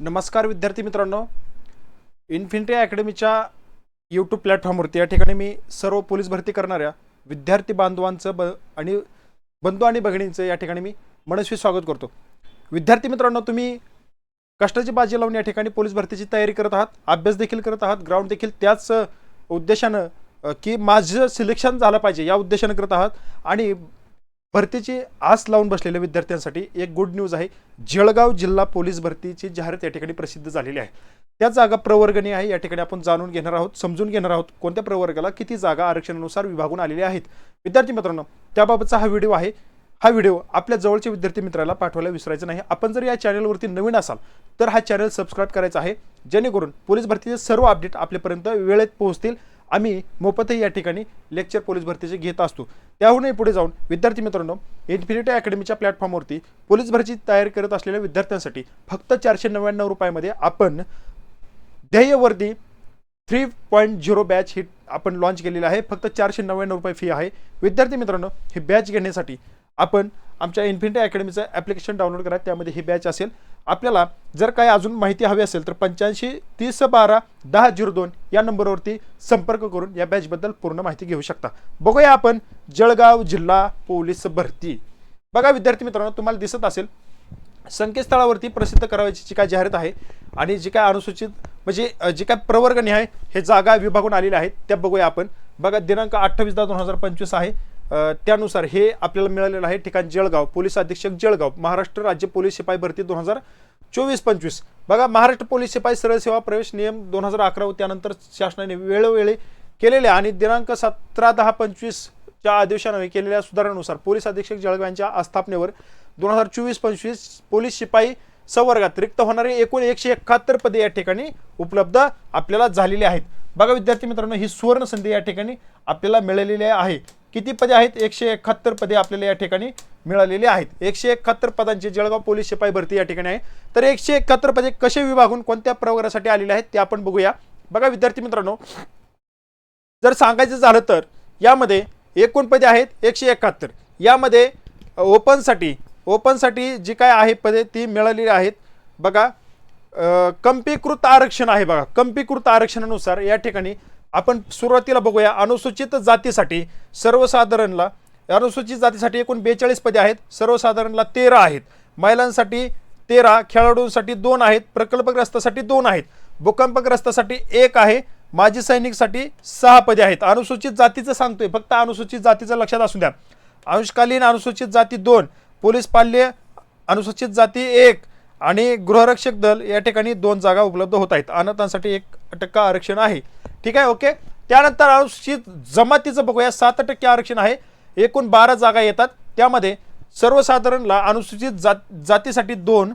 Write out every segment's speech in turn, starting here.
नमस्कार विद्यार्थी मित्रांनो. इन्फिनिटी अकॅडमीच्या यूट्यूब प्लॅटफॉर्मवरती या ठिकाणी मी सर्व पोलीस भरती करणाऱ्या विद्यार्थी बांधवांचं ब आणि बंधू आणि भगिनींचं या ठिकाणी मी मनस्वी स्वागत करतो. विद्यार्थी मित्रांनो तुम्ही कष्टाची बाजी लावून या ठिकाणी पोलीस भरतीची तयारी करत आहात अभ्यास देखील करत आहात ग्राउंड देखील त्याच उद्देशानं की माझं सिलेक्शन झालं पाहिजे या उद्देशानं करत आहात. आणि भरतीची आस लावून बसलेल्या विद्यार्थ्यांसाठी एक गुड न्यूज आहे. जळगाव जिल्हा पोलीस भरतीची जाहिरात या ठिकाणी प्रसिद्ध झालेली आहे. त्या जागा प्रवर्गणी आहे. या ठिकाणी आपण जाणून घेणार आहोत समजून घेणार आहोत कोणत्या प्रवर्गाला किती जागा आरक्षणानुसार विभागून आलेल्या आहेत. विद्यार्थी मित्रांनो त्याबाबतचा हा व्हिडिओ आहे. हा व्हिडिओ आपल्या जवळच्या विद्यार्थी मित्राला पाठवायला विसरायचं नाही. आपण जर या चॅनलवरती नवीन असाल तर हा चॅनल सबस्क्राईब करायचा आहे. जेणेकरून पोलीस भरतीचे सर्व अपडेट आपल्यापर्यंत वेळेत पोहोचतील. आम्ही मोफतही या ठिकाणी लेक्चर पोलीस भरतीचे घेत असतो. त्याहूनही पुढे जाऊन विद्यार्थी मित्रांनो इन्फिनिटी अकॅडमीच्या प्लॅटफॉर्मवरती पोलीस भरती तयारी करत असलेल्या विद्यार्थ्यांसाठी फक्त चारशे नव्याण्णव रुपयामध्ये आपण ध्येयवर्दी थ्री पॉईंट झिरो बॅच ही आपण लॉन्च केलेली आहे. फक्त चारशे नव्याण्णव रुपये फी आहे. विद्यार्थी मित्रांनो ही बॅच घेण्यासाठी आपण आमच्या इन्फिनिटी अकॅडमीचं ॲप्लिकेशन डाउनलोड करा. त्यामध्ये ही बॅच असेल. आपल्याला जर काही अजून माहिती हवी असेल तर पंच्याऐंशी तीस बारा दहा झिरो दोन या नंबरवरती संपर्क करून या बॅचबद्दल पूर्ण माहिती घेऊ शकता. बघूया आपण जळगाव जिल्हा पोलीस भरती. बघा विद्यार्थी मित्रांनो तुम्हाला दिसत असेल संकेतस्थळावरती प्रसिद्ध करावयाची जी काय जाहिरात आहे आणि जी काय अनुसूचित म्हणजे जी काय प्रवर्गणी आहे हे जागा विभागून आलेल्या आहेत त्या बघूया आपण. बघा दिनांक अठ्ठावीस दहा दोन हजार पंचवीस आहे. त्यानुसार हे आपल्याला मिळालेलं आहे ठिकाण जळगाव पोलीस अधीक्षक जळगाव महाराष्ट्र राज्य पोलीस शिपाई भरती दोन हजार चोवीस पंचवीस. बघा महाराष्ट्र पोलीस शिपाई सरळ सेवा प्रवेश नियम दोन हजार अकरा व त्यानंतर शासनाने वेळोवेळी केलेल्या आणि दिनांक सतरा दहा पंचवीसच्या आदेशाने केलेल्या सुधारणानुसार पोलीस अधीक्षक जळगाव यांच्या आस्थापनेवर दोन हजार चोवीस पंचवीस पोलीस शिपाई संवर्गात रिक्त होणारे एकूण एकशे एकाहत्तर पदे या ठिकाणी उपलब्ध आपल्याला झालेली आहेत. बघा विद्यार्थी मित्रांनो ही सुवर्ण संधी या ठिकाणी आपल्याला मिळालेली आहे. किती पदे आहेत? एकशे एकाहत्तर पदे आपल्याला या ठिकाणी मिळालेली आहेत. एकशे एकाहत्तर पदांची जळगाव पोलीस शिपाई भरती या ठिकाणी आहे. तर एकशे एकाहत्तर पदे कसे विभागून कोणत्या प्रवर्गासाठी आलेले आहेत ते आपण बघूया. बघा विद्यार्थी मित्रांनो जर सांगायचं झालं तर यामध्ये एकूण पदे आहेत एकशे एकाहत्तर. यामध्ये ओपनसाठी ओपनसाठी जी काय आहे पदे ती मिळालेली आहेत. बघा कंपीकृत आरक्षण आहे बघा. कंपीकृत आरक्षणानुसार या ठिकाणी आपण सुरुवातीला बघूया. अनुसूचित जातीसाठी सर्वसाधारणला अनुसूचित जातीसाठी एकूण बेचाळीस पदे आहेत. सर्वसाधारणला तेरा आहेत. महिलांसाठी तेरा खेळाडूंसाठी दोन आहेत. प्रकल्पग्रस्तासाठी दोन आहेत. भूकंपग्रस्तासाठी एक आहे. माजी सैनिकसाठी सहा पदे आहेत. अनुसूचित जातीचं सांगतोय. फक्त अनुसूचित जातीचं लक्षात असू द्या. अंशकालीन अनुसूचित जाती दोन पोलीस पाल्य अनुसूचित जाती एक आणि गृहरक्षक दल या ठिकाणी दोन जागा उपलब्ध होत आहेत. अनाथांसाठी एक टक्का आरक्षण आहे. ठीक आहे ओके. त्यानंतर अनुसूचित जमातीचं बघूया. सात टक्के आरक्षण आहे. एकूण बारा जागा येतात. त्यामध्ये सर्वसाधारणला अनुसूचित जात जातीसाठी दोन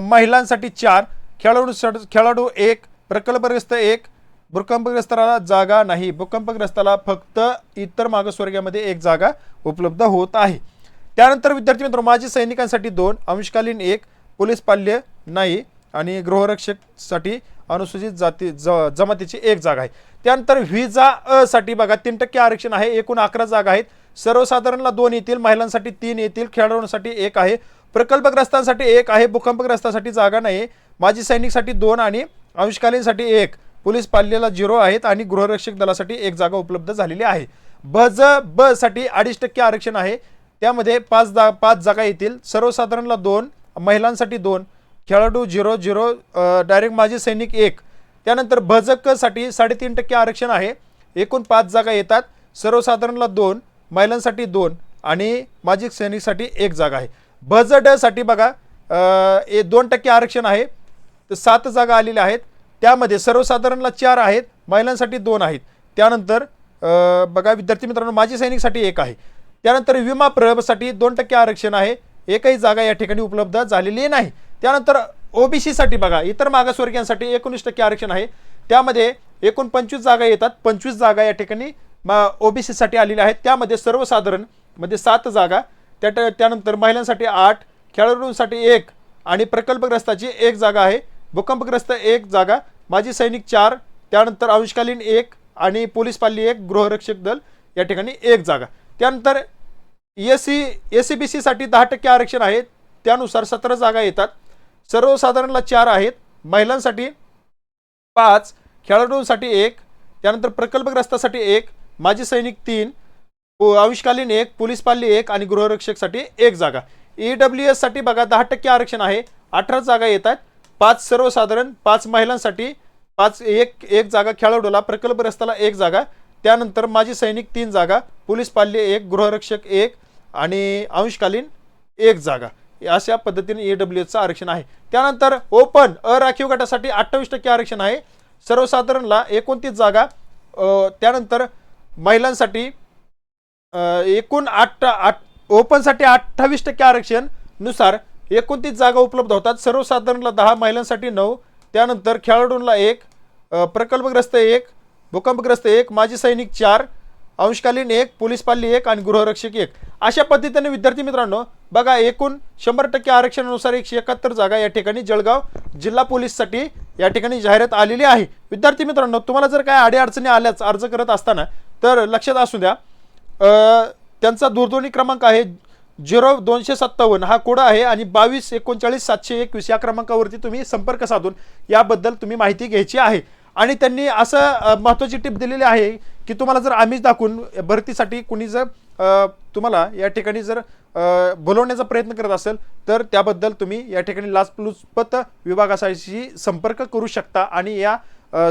महिलांसाठी चार खेळाडू खेळाडू एक प्रकल्पग्रस्त एक भूकंपग्रस्ताला जागा नाही. भूकंपग्रस्ताला फक्त इतर मागासवर्गामध्ये एक जागा उपलब्ध होत आहे. त्यानंतर विद्यार्थी मित्र माजी सैनिकांसाठी दोन अंशकालीन एक पोलीस पाल्य नाही. आणि गृहरक्षकसाठी अनुसूचित जाती ज जमातीची एक जागा आहे. त्यानंतर व्हिजा असाठी बघा तीन टक्के आरक्षण आहे एकूण अकरा जागा आहेत. सर्वसाधारणला दोन येतील महिलांसाठी तीन येतील खेळाडूंसाठी एक आहे. प्रकल्पग्रस्तांसाठी एक आहे भूकंपग्रस्तांसाठी जागा नाही माजी सैनिकसाठी दोन आणि अंशकालीनसाठी एक. पोलीस पाल्याला झिरो आहेत आणि गृहरक्षक दलासाठी एक जागा उपलब्ध झालेली आहे. बज ब साठी अडीच टक्के आरक्षण आहे. त्यामध्ये पाच जा पाच जागा येतील. सर्वसाधारणला दोन महिलांसाठी दोन. खेळाडू झिरो झिरो डायरेक्ट माझे सैनिक एक. त्यानंतर भजकसाठी साडेतीन टक्के आरक्षण आहे. एकूण पाच जागा येतात. सर्वसाधारणला दोन महिलांसाठी दोन आणि माजी सैनिकसाठी एक जागा आहे. भज डसाठी बघा ए दोन टक्के आरक्षण आहे. तर सात जागा आलेल्या आहेत. त्यामध्ये सर्वसाधारणला चार आहेत महिलांसाठी दोन आहेत. त्यानंतर बघा विद्यार्थी मित्रांनो माजी सैनिकसाठी एक आहे. त्यानंतर विमा प्रभासाठी दोन टक्के आरक्षण आहे. एकही जागा या ठिकाणी उपलब्ध झालेली नाही. त्यानंतर ओबीसीसाठी बघा इतर मागासवर्गीयांसाठी एकोणीस टक्के आरक्षण आहे. त्यामध्ये एकूण पंचवीस जागा येतात. पंचवीस जागा या ठिकाणी मा ओबीसीसाठी आलेल्या आहेत. त्यामध्ये सर्वसाधारण म्हणजे सात जागा त्या त्यानंतर महिलांसाठी आठ खेळाडूंसाठी एक आणि प्रकल्पग्रस्ताची एक जागा आहे. भूकंपग्रस्त एक जागा माजी सैनिक चार त्यानंतर अंशकालीन एक आणि पोलीस पाल्ली एक गृहरक्षक दल या ठिकाणी एक जागा. त्यानंतर S C S C B सीसाठी दहा टक्के आरक्षण आहे. त्यानुसार सतरा जागा येतात. सर्वसाधारणला चार आहेत. महिलांसाठी पाच खेळाडूंसाठी एक त्यानंतर प्रकल्पग्रस्तासाठी एक माजी सैनिक तीन आविष्कालीन एक पोलीस एक आणि गृहरक्षकसाठी एक जागा. ई डब्ल्यू एससाठी बघा दहा टक्के आरक्षण आहे. अठरा जागा येत आहेत. पाच सर्वसाधारण पाच महिलांसाठी पाच एक एक जागा खेळाडूला प्रकल्पग्रस्ताला एक जागा. त्यानंतर माजी सैनिक तीन जागा पोलीस पाल्य एक गृहरक्षक एक आणि अंशकालीन एक जागा. अशा पद्धतीने ए डब्ल्यू एचं आरक्षण आहे. त्यानंतर ओपन अराखीव गटासाठी अठ्ठावीस टक्के आरक्षण आहे. सर्वसाधारणला एकोणतीस जागा त्यानंतर महिलांसाठी एकूण आठ आठ ओपनसाठी अठ्ठावीस टक्के आरक्षणनुसार एकोणतीस जागा उपलब्ध होतात. सर्वसाधारणला दहा महिलांसाठी नऊ त्यानंतर खेळाडूंना एक प्रकल्पग्रस्त एक भूकंपग्रस्त एक माजी सैनिक चार अंशकालीन एक पोलीस एक आणि गृहरक्षक एक. अशा पद्धतीने विद्यार्थी मित्रांनो बघा एकूण शंभर टक्के आरक्षणानुसार एकशे एकाहत्तर जागा या ठिकाणी जळगाव जिल्हा पोलीससाठी या ठिकाणी जाहिरात आलेली आहे. विद्यार्थी मित्रांनो तुम्हाला जर काय अडीअडचणी आल्याच अर्ज करत असताना तर लक्षात असू द्या त्यांचा दूरध्वनी क्रमांक आहे झिरो दोनशे सत्तावन्न. हा कोड आहे आणि बावीस एकोणचाळीस सातशे एकवीस या क्रमांकावरती तुम्ही संपर्क साधून याबद्दल तुम्ही माहिती घ्यायची आहे. आणि त्यांनी असं महत्त्वाची टिप दिलेली आहे की तुम्हाला जर आमिष दाखवून भरतीसाठी कुणी जर तुम्हाला या ठिकाणी जर बोलवण्याचा प्रयत्न करत असेल तर त्याबद्दल तुम्ही या ठिकाणी लाचलुचपत विभागाशी संपर्क करू शकता आणि या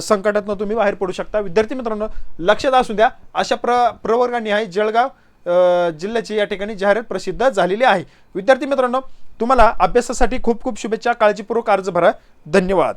संकटातनं तुम्ही बाहेर पडू शकता. विद्यार्थी मित्रांनो लक्षात असू द्या अशा प्र प्रवर्गांनी आहे जळगाव जिल्ह्याची या ठिकाणी जाहिरात प्रसिद्ध झालेली आहे. विद्यार्थी मित्रांनो तुम्हाला अभ्यासासाठी खूप खूप शुभेच्छा काळजीपूर्वक अर्ज भरा. धन्यवाद.